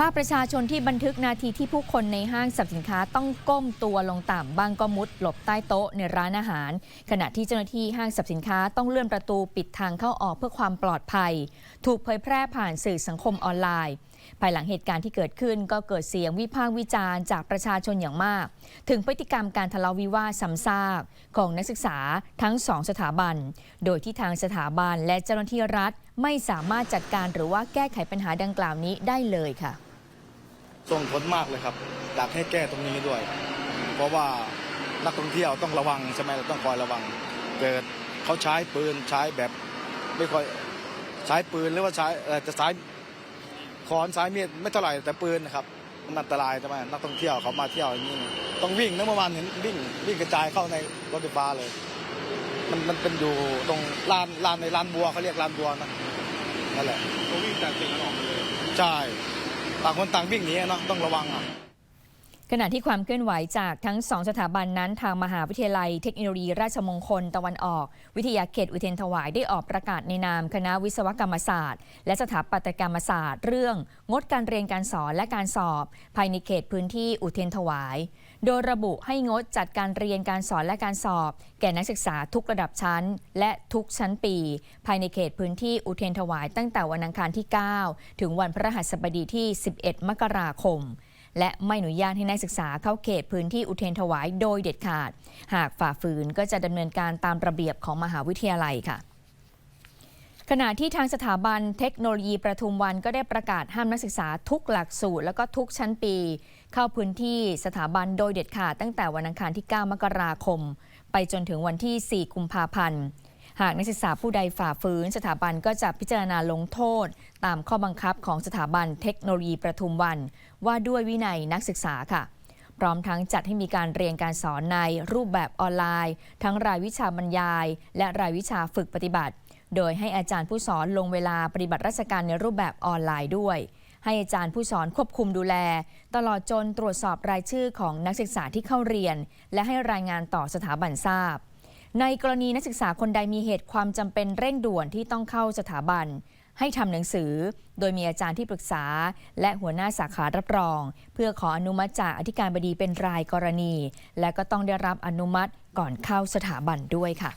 ภาพประชาชนที่บันทึกนาทีที่ผู้คนในห้างสรรพสินค้าต้องก้มตัวลงต่ำบางก็มุดหลบใต้โต๊ะในร้านอาหาร ขณะที่เจ้าหน้าที่ห้างสรรพสินค้าต้องเลื่อนประตูปิดทางเข้าออกเพื่อความปลอดภัย ถูกเผยแพร่ผ่านสื่อสังคมออนไลน์ ภายหลังเหตุการณ์ที่เกิดขึ้นก็เกิดเสียงวิพากษ์วิจารณ์จากประชาชนอย่างมาก ถึงพฤติกรรมการทะเลาะวิวาทซ้ำซากของนักศึกษาทั้งสองสถาบัน โดยที่ทางสถาบันและเจ้าหน้าที่รัฐ ไม่สามารถจัดการหรือว่าแก้ไขปัญหาดังกล่าวนี้ได้เลยค่ะ ส่งผลมากเลยครับอยากให้แก้ตรงนี้ด้วย เพราะว่านักท่องเที่ยวต้องระวังใช่ไหมเราต้องคอยระวัง เกิดเขาใช้ปืนใช้แบบไม่ค่อยใช้ปืนหรือว่าใช้เอ่อจะใช้ขอนใช้มีดไม่เท่าไหร่แต่ปืนนะครับมันอันตรายใช่ไหมนักท่องเที่ยวเขามาเที่ยวอย่างนี้ต้องวิ่งนะเมื่อวานเห็นวิ่งวิ่งกระจายเข้าในรถไฟฟ้าเลย มันมันเป็นอยู่ตรงลานลานในลานบัวเขาเรียกลานบัวนะนั่นแหละเขาวิ่งจากตึกนั้นออกมาเลยใช่ ต่างคนต่างวิ่งหนีเนาะต้องระวังอะ ขณะที่ความเคลื่อนไหวจากทั้งสองสถาบันนั้น ทางมหาวิทยาลัยเทคโนโลยี ราชมงคลตะวันออก วิทยาเขตอุเทนถวายได้ออกประกาศในนามคณะวิศวกรรมศาสตร์ และสถาปัตยกรรมศาสตร์ เรื่องงดการเรียนการสอนและการสอบ ภายในเขตพื้นที่อุเทนถวาย โดยระบุให้งดจัดการเรียนการสอนและการสอบ แก่นักศึกษาทุกระดับชั้น และทุกชั้นปี ภายในเขตพื้นที่อุเทนถวาย ตั้งแต่วันอังคารที่ 9 ถึงวันพฤหัสบดีที่ 11 มกราคม และไม่อนุญาตให้นักศึกษาเข้าเขตพื้นที่อุเทรนถวายโดยเด็ดขาด หากฝ่าฝืนก็จะดำเนินการตามระเบียบของมหาวิทยาลัยค่ะขณะที่ทางสถาบันเทคโนโลยีประทุมวันก็ได้ประกาศห้ามนักศึกษาทุกหลักสูตร แล้วก็ทุกชั้นปี เข้าพื้นที่สถาบันโดยเด็ดขาดตั้งแต่วันอังคารที่ 9 มกราคม ไปจนถึงวันที่ 4 กุมภาพันธ์ หากนักศึกษาผู้ใดฝ่าฝืน สถาบันก็จะพิจารณาลงโทษ ตามข้อบังคับของสถาบันเทคโนโลยีประทุมวัน ว่าด้วยวินัยนักศึกษาค่ะ พร้อมทั้งจัดให้มีการเรียนการสอนในรูปแบบออนไลน์ ทั้งรายวิชาบรรยาย และรายวิชาฝึกปฏิบัติ โดยให้อาจารย์ผู้สอนลงเวลาปฏิบัติราชการในรูปแบบออนไลน์ด้วย ให้อาจารย์ผู้สอนควบคุมดูแล ตลอดจนตรวจสอบรายชื่อของนักศึกษาที่เข้าเรียน และให้รายงานต่อสถาบันทราบ ในกรณีนักศึกษาคนใดมีเหตุความจำเป็นเร่งด่วนที่ต้องเข้าสถาบัน ให้ทำหนังสือ โดยมีอาจารย์ที่ปรึกษา และหัวหน้าสาขารับรอง เพื่อขออนุมัติจากอธิการบดีเป็นรายกรณี และก็ต้องได้รับอนุมัติก่อนเข้าสถาบันด้วยค่ะ